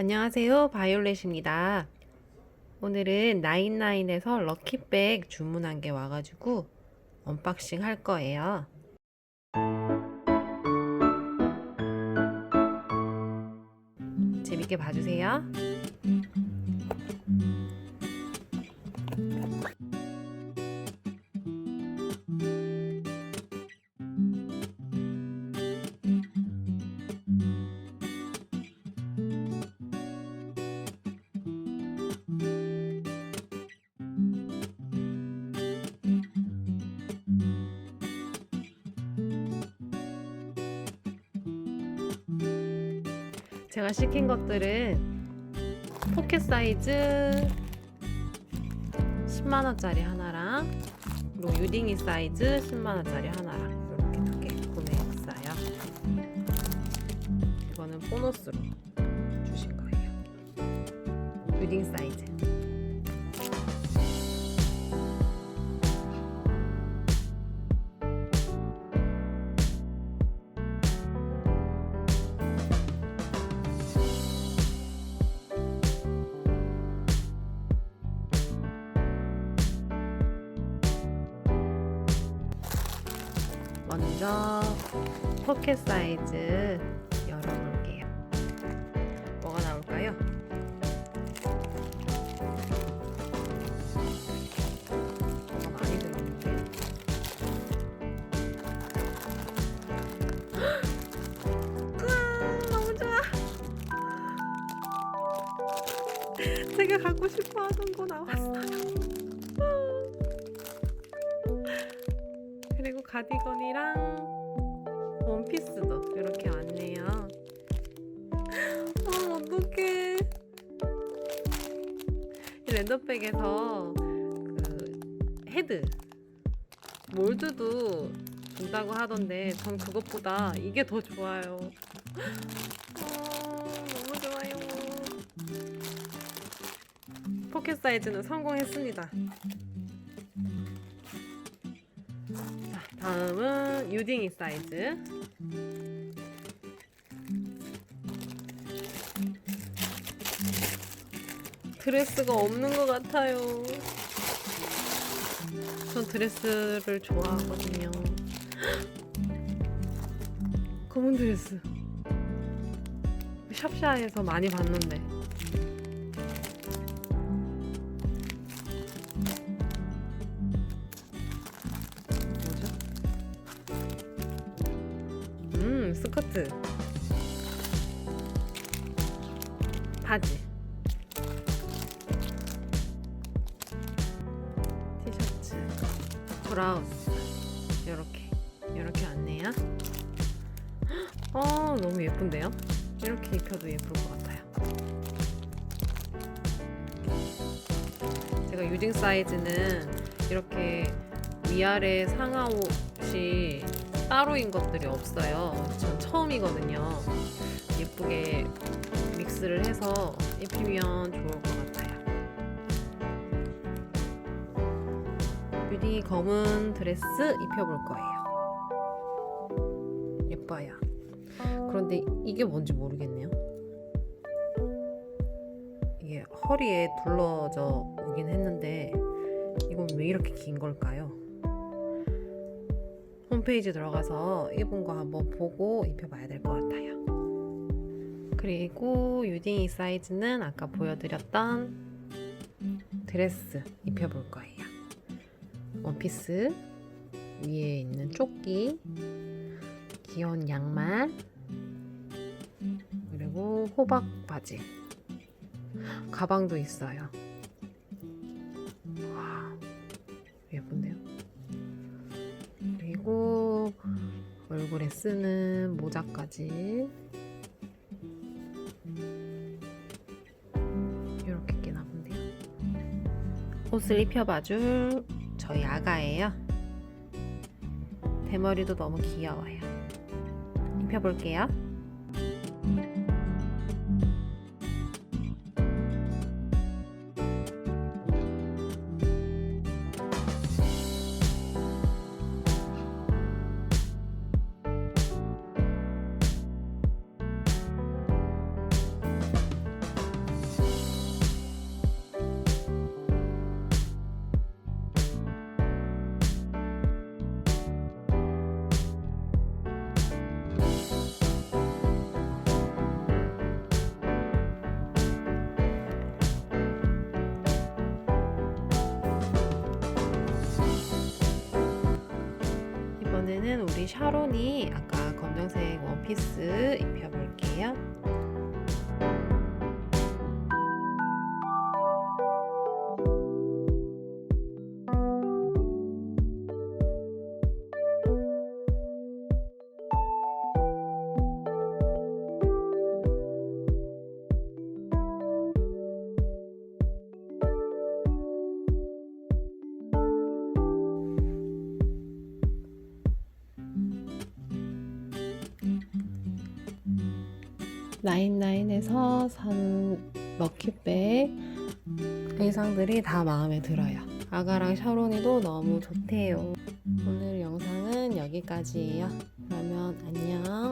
안녕하세요. 바이올렛입니다. 오늘은 나인나인에서 럭키백 주문한 게 와가지고 언박싱 할 거예요. 재밌게 봐주세요. 제가 시킨 것들은 포켓 사이즈 10만원짜리 하나랑 그리고 유딩이 사이즈 10만원짜리 하나랑 이렇게 두 개 구매했어요. 이거는 보너스로 주신 거예요. 유딩 사이즈. 먼저 포켓 사이즈 열어볼게요. 뭐가 나올까요? 뭐가 많이 들었는데. 너무 좋아. 제가 갖고 싶어 가디건이랑 원피스도 이렇게 왔네요. 아, 어떡해. 이 랜덤백에서 그 헤드 몰드도 준다고 하던데 전 그것보다 이게 더 좋아요. 아, 너무 좋아요. 포켓 사이즈는 성공했습니다. 다음은 유딩이 사이즈. 드레스가 없는 것 같아요. 전 드레스를 좋아하거든요. 검은 드레스. 샵샤에서 많이 봤는데. 음, 스커트. 바지. 티셔츠. 브라우스. 이렇게. 이렇게 왔네요. 어, 너무 예쁜데요? 이렇게 입혀도 예쁠 것 같아요. 제가 유딩 사이즈는 이렇게 위아래 상하 옷 이 따로인 것들이 없어요. 전 처음이거든요. 예쁘게 믹스를 해서 입히면 좋을 것 같아요. 유딩이 검은 드레스 입혀볼 거예요. 예뻐요. 그런데 이게 뭔지 모르겠네요. 이게 허리에 둘러져 오긴 했는데 이건 왜 이렇게 긴 걸까요? 홈페이지 들어가서 입은 거 한번 보고 입혀봐야 될 것 같아요. 그리고 유딩이 사이즈는 아까 보여드렸던 드레스 입혀볼 거예요. 원피스 위에 있는 조끼 귀여운 양말 그리고 호박 바지 가방도 있어요 얼굴에 쓰는 모자까지. 이렇게 끼나 본데요. 옷을 입혀봐줄 저희 아가예요. 대머리도 너무 귀여워요. 입혀볼게요. 이번에는 우리 샤론이 아까 검정색 원피스 입혀볼게요. 나인나인에서 산 럭키백 의상들이 다 마음에 들어요. 아가랑 샤론이도 너무 좋대요. 오늘 영상은 여기까지예요. 그러면 안녕.